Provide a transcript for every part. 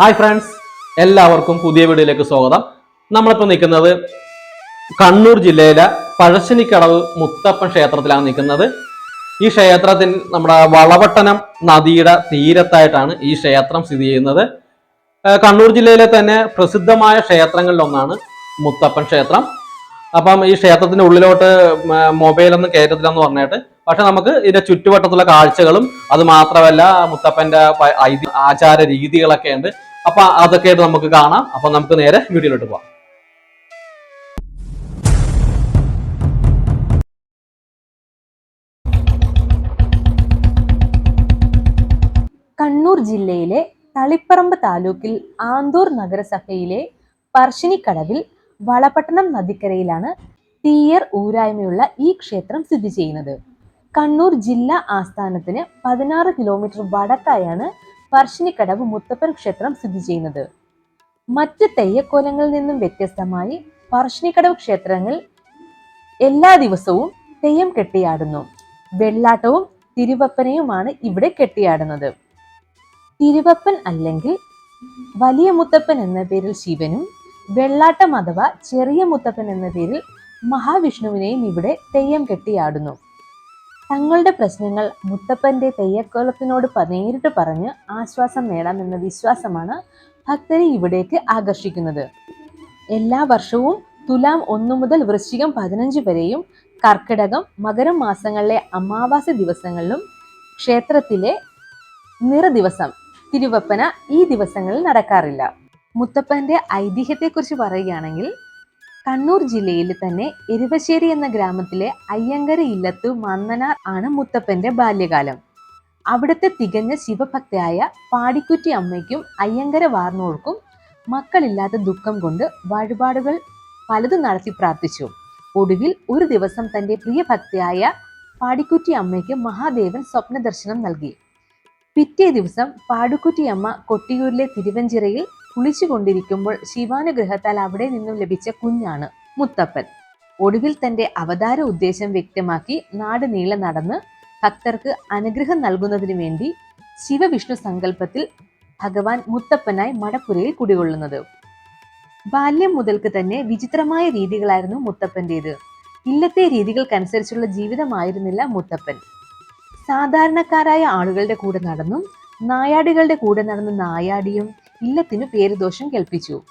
Hi friends എല്ലാവർക്കും പുതിയ വീഡിയോയിലേക്ക് സ്വാഗതം. നമ്മളിപ്പോൾ നിൽക്കുന്നത് കണ്ണൂർ ജില്ലയിലെ പഴശ്ശിനിക്കടവ് മുത്തപ്പൻ ക്ഷേത്രത്തിലാണ് നിൽക്കുന്നത്. ഈ ക്ഷേത്രത്തിൽ നമ്മുടെ വളവട്ടനം നദിയുടെ തീരത്തായിട്ടാണ് ഈ ക്ഷേത്രം സ്ഥിതി ചെയ്യുന്നത്. കണ്ണൂർ ജില്ലയിലെ തന്നെ പ്രസിദ്ധമായ ക്ഷേത്രങ്ങളിലൊന്നാണ് മുത്തപ്പൻ ക്ഷേത്രം. അപ്പം ഈ ക്ഷേത്രത്തിന്റെ ഉള്ളിലോട്ട് മൊബൈലൊന്നും കയറ്റത്തില്ലെന്ന് പറഞ്ഞിട്ട് പക്ഷെ നമുക്ക് ഇതിന്റെ ചുറ്റുവട്ടത്തുള്ള കാഴ്ചകളും അത് മാത്രമല്ല മുത്തപ്പന്റെ ആചാര രീതികളൊക്കെ ഉണ്ട്. അപ്പൊ അതൊക്കെ ആയിട്ട് നമുക്ക് കാണാം. അപ്പൊ നമുക്ക് നേരെ വീഡിയോയിലോട്ട് പോവാം. കണ്ണൂർ ജില്ലയിലെ തളിപ്പറമ്പ് താലൂക്കിൽ ആന്തൂർ നഗരസഭയിലെ പർശിനിക്കടവിൽ വളപട്ടണം നദിക്കരയിലാണ് തീയർ ഊരായ്മയുള്ള ഈ ക്ഷേത്രം സ്ഥിതി ചെയ്യുന്നത്. കണ്ണൂർ ജില്ലാ ആസ്ഥാനത്തിന് പതിനാറ് കിലോമീറ്റർ വടക്കായാണ് പറശ്ശിനിക്കടവ് മുത്തപ്പൻ ക്ഷേത്രം സ്ഥിതി ചെയ്യുന്നത്. മറ്റ് തെയ്യക്കോലങ്ങളിൽ നിന്നും വ്യത്യസ്തമായി പറശ്ശിനിക്കടവ് ക്ഷേത്രങ്ങൾ എല്ലാ ദിവസവും തെയ്യം കെട്ടിയാടുന്നു. വെള്ളാട്ടവും തിരുവപ്പനയുമാണ് ഇവിടെ കെട്ടിയാടുന്നത്. തിരുവപ്പൻ അല്ലെങ്കിൽ വലിയ മുത്തപ്പൻ എന്ന പേരിൽ ശിവനും വെള്ളാട്ടം അഥവാ ചെറിയ മുത്തപ്പൻ എന്ന പേരിൽ മഹാവിഷ്ണുവിനെയും ഇവിടെ തെയ്യം കെട്ടിയാടുന്നു. തങ്ങളുടെ പ്രശ്നങ്ങൾ മുത്തപ്പന്റെ തെയ്യക്കോലത്തിനോട് നേരിട്ട് പറഞ്ഞ് ആശ്വാസം നേടാമെന്ന വിശ്വാസമാണ് ഭക്തരെ ഇവിടേക്ക് ആകർഷിക്കുന്നത്. എല്ലാ വർഷവും തുലാം ഒന്നു മുതൽ വൃശ്ചികം പതിനഞ്ച് വരെയും കർക്കിടകം മകരം മാസങ്ങളിലെ അമാവാസി ദിവസങ്ങളിലും ക്ഷേത്രത്തിലെ നിറ ദിവസം തിരുവപ്പന ഈ ദിവസങ്ങളിൽ നടക്കാറില്ല. മുത്തപ്പന്റെ ഐതിഹ്യത്തെക്കുറിച്ച് പറയുകയാണെങ്കിൽ കണ്ണൂർ ജില്ലയിൽ തന്നെ എരുവശ്ശേരി എന്ന ഗ്രാമത്തിലെ അയ്യങ്കര ഇല്ലത്തു മന്നനാർ ആണ് മുത്തപ്പന്റെ ബാല്യകാലം. അവിടുത്തെ തികഞ്ഞ ശിവഭക്തയായ പാടിക്കുറ്റി അമ്മയ്ക്കും അയ്യങ്കര വാർന്നോർക്കും മക്കളില്ലാത്ത ദുഃഖം കൊണ്ട് വഴിപാടുകൾ പലതും നടത്തി പ്രാർത്ഥിച്ചു. ഒടുവിൽ ഒരു ദിവസം തന്റെ പ്രിയഭക്തയായ പാടിക്കുറ്റി അമ്മയ്ക്ക് മഹാദേവൻ സ്വപ്ന ദർശനം നൽകി. പിറ്റേ ദിവസം പാടുക്കുറ്റി അമ്മ കൊട്ടിയൂരിലെ തിരുവഞ്ചിറയിൽ കുളിച്ചുകൊണ്ടിരിക്കുമ്പോൾ ശിവാനുഗ്രഹത്താൽ അവിടെ നിന്നും ലഭിച്ച കുഞ്ഞാണ് മുത്തപ്പൻ. ഒടുവിൽ തന്റെ അവതാര ഉദ്ദേശം വ്യക്തമാക്കി നാട് നീളെ നടന്ന് ഭക്തർക്ക് അനുഗ്രഹം നൽകുന്നതിനു വേണ്ടി ശിവവിഷ്ണു സങ്കല്പത്തിൽ ഭഗവാൻ മുത്തപ്പനായി മടപ്പുരയിൽ കുടികൊള്ളുന്നത്. ബാല്യം മുതൽക്ക് തന്നെ വിചിത്രമായ രീതികളായിരുന്നു മുത്തപ്പന്റേത്. ഇല്ലത്തെ രീതികൾക്കനുസരിച്ചുള്ള ജീവിതമായിരുന്നില്ല മുത്തപ്പൻ. സാധാരണക്കാരായ ആളുകളുടെ കൂടെ നടന്നും നായാടികളുടെ കൂടെ നടന്ന് നായാടിയും ഇല്ലത്തിനു പേരുദോഷം കേൾപ്പിച്ചു.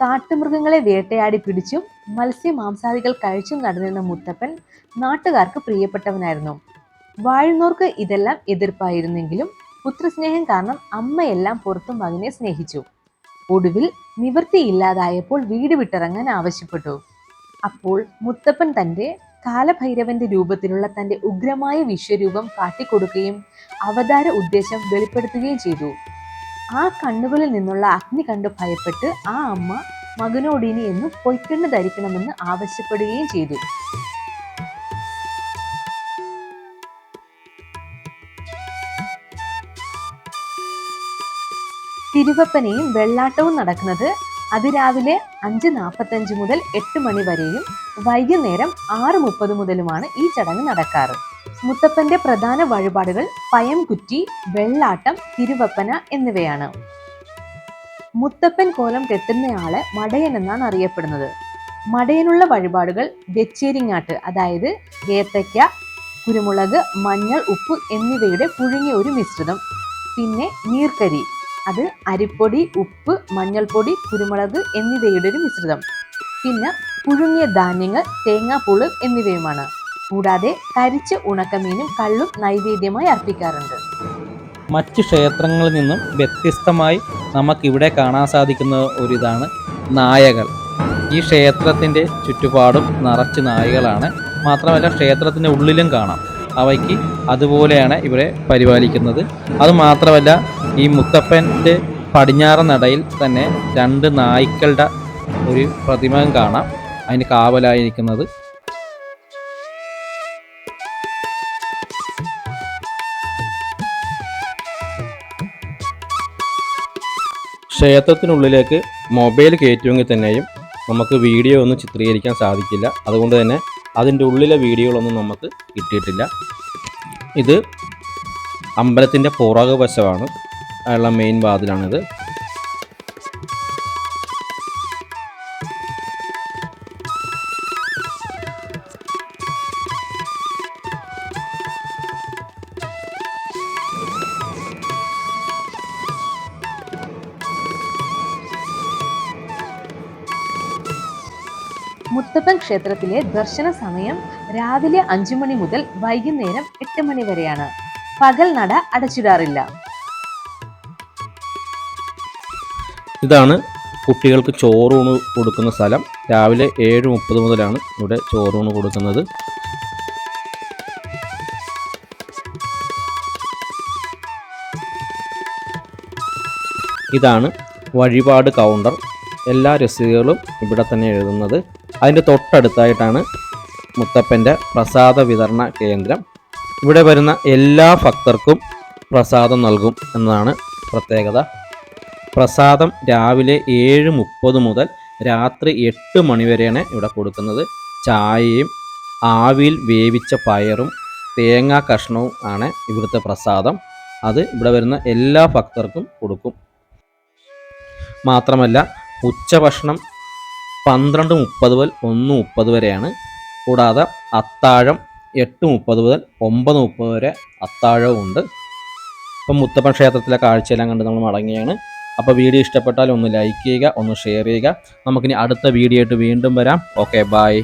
കാട്ടുമൃഗങ്ങളെ വേട്ടയാടി പിടിച്ചും മത്സ്യമാംസാദികൾ കഴിച്ചും നടന്നിരുന്ന മുത്തപ്പൻ നാട്ടുകാർക്ക് പ്രിയപ്പെട്ടവനായിരുന്നു. വാഴുന്നോർക്ക് ഇതെല്ലാം എതിർപ്പായിരുന്നെങ്കിലും പുത്രസ്നേഹം കാരണം അമ്മയെല്ലാം പുറത്തും മകനെ സ്നേഹിച്ചു. ഒടുവിൽ നിവൃത്തിയില്ലാതായപ്പോൾ വീട് വിട്ടിറങ്ങാൻ ആവശ്യപ്പെട്ടു. അപ്പോൾ മുത്തപ്പൻ തന്റെ കാലഭൈരവന്റെ രൂപത്തിലുള്ള തന്റെ ഉഗ്രമായ വിശ്വരൂപം കാട്ടിക്കൊടുക്കുകയും അവതാര ഉദ്ദേശം വെളിപ്പെടുത്തുകയും ചെയ്തു. ആ കണ്ണുകളിൽ നിന്നുള്ള അഗ്നി കണ്ട് ഭയപ്പെട്ട് ആ അമ്മ മകനോട് ഇനി എന്നും പൊയ്ക്കണ്ണ് ധരിക്കണമെന്ന് ആവശ്യപ്പെടുകയും ചെയ്തു. തിരുവപ്പനയും വെള്ളാട്ടവും നടക്കുന്നത് അതിരാവിലെ അഞ്ച് നാൽപ്പത്തഞ്ച് മുതൽ എട്ട് മണി വരെയും വൈകുന്നേരം ആറ് മുപ്പത് മുതലുമാണ് ഈ ചടങ്ങ് നടക്കാറ്. മുത്തപ്പന്റെ പ്രധാന വഴിപാടുകൾ പയംകുറ്റി വെള്ളാട്ടം തിരുവപ്പന എന്നിവയാണ്. മുത്തപ്പൻ കോലം കെട്ടുന്നയാളെ മടയൻ എന്നാണ് അറിയപ്പെടുന്നത്. മടയനുള്ള വഴിപാടുകൾ വെച്ചേരിങ്ങാട്ട് അതായത് ഏത്തയ്ക്ക കുരുമുളക് മഞ്ഞൾ ഉപ്പ് എന്നിവയുടെ പുഴുങ്ങിയ ഒരു മിശ്രിതം. പിന്നെ നീർക്കരി അത് അരിപ്പൊടി ഉപ്പ് മഞ്ഞൾപ്പൊടി കുരുമുളക് എന്നിവയുടെ ഒരു മിശ്രിതം. പിന്നെ പുഴുങ്ങിയ ധാന്യങ്ങൾ തേങ്ങാപ്പുൾ എന്നിവയുമാണ്. കൂടാതെ കരിച്ച ഉണക്കമീനും കള്ളും നൈവേദ്യമായി അർപ്പിക്കാറുണ്ട്. മറ്റ് ക്ഷേത്രങ്ങളിൽ നിന്നും വ്യത്യസ്തമായി നമുക്കിവിടെ കാണാൻ സാധിക്കുന്ന ഒരിതാണ് നായകൾ. ഈ ക്ഷേത്രത്തിന്റെ ചുറ്റുപാടും നിറച്ച് നായകളാണ്. മാത്രമല്ല ക്ഷേത്രത്തിന്റെ ഉള്ളിലും കാണാം. അവയ്ക്ക് അതുപോലെയാണ് ഇവിടെ പരിപാലിക്കുന്നത്. അതുമാത്രമല്ല ഈ മുത്തപ്പന്റെ പടിഞ്ഞാറ് നടയിൽ തന്നെ രണ്ട് നായ്ക്കളുടെ ഒരു പ്രതിമയും കാണാം. അതിന് കാവലായിരിക്കുന്നത് ക്ഷേത്രത്തിനുള്ളിലേക്ക് മൊബൈൽ കയറ്റുമെങ്കിൽ തന്നെയും നമുക്ക് വീഡിയോ ഒന്നും ചിത്രീകരിക്കാൻ സാധിക്കില്ല. അതുകൊണ്ട് തന്നെ അതിന്റെ ഉള്ളിലെ വീഡിയോകളൊന്നും നമുക്ക് കിട്ടിയിട്ടില്ല. ഇത് അമ്പലത്തിന്റെ പുറകുവശമാണ്. ഉള്ള മെയിൻ വാതിലാണിത്. മുത്തപ്പൻ ക്ഷേത്രത്തിലെ ദർശന സമയം രാവിലെ അഞ്ചു മണി മുതൽ വൈകുന്നേരം എട്ട് മണി വരെയാണ്. പകൽ നട അടച്ചിടാറില്ല. ഇതാണ് കുട്ടികൾക്ക് ചോറൂണ് കൊടുക്കുന്ന സ്ഥലം. രാവിലെ ഏഴ് മുപ്പത് മുതലാണ് ഇവിടെ ചോറൂണ് കൊടുക്കുന്നത്. ഇതാണ് വഴിപാട് കൗണ്ടർ. എല്ലാ രസീതുകളും ഇവിടെ തന്നെ എഴുതുന്നത്. അതിന്റെ തൊട്ടടുത്തായിട്ടാണ് മുത്തപ്പന്റെ പ്രസാദ വിതരണ കേന്ദ്രം. ഇവിടെ വരുന്ന എല്ലാ ഭക്തർക്കും പ്രസാദം നൽകും എന്നതാണ് പ്രത്യേകത. പ്രസാദം രാവിലെ ഏഴ് മുപ്പത് മുതൽ രാത്രി എട്ട് മണിവരെയാണ് ഇവിടെ കൊടുക്കുന്നത്. ചായയും ആവിയിൽ വേവിച്ച പയറും തേങ്ങാ കഷ്ണവും ആണ് ഇവിടുത്തെ പ്രസാദം. അത് ഇവിടെ വരുന്ന എല്ലാ ഭക്തർക്കും കൊടുക്കും. മാത്രമല്ല ഉച്ചഭക്ഷണം പന്ത്രണ്ട് മുപ്പത് മുതൽ ഒന്ന് മുപ്പത് വരെയാണ്. കൂടാതെ അത്താഴം എട്ട് മുപ്പത് മുതൽ ഒമ്പത് മുപ്പത് വരെ അത്താഴവും ഉണ്ട്. ഇപ്പം മുത്തപ്പൻ ക്ഷേത്രത്തിലെ കാഴ്ചയെല്ലാം കണ്ട് നമ്മൾ മടങ്ങിയാണ് അപ്പോൾ വീഡിയോ ഇഷ്ടപ്പെട്ടാൽ ഒന്ന് ലൈക്ക് ചെയ്യുക ഒന്ന് ഷെയർ ചെയ്യുക. നമുക്കിനി അടുത്ത വീഡിയോ ആയിട്ട് വീണ്ടും വരാം. Okay bye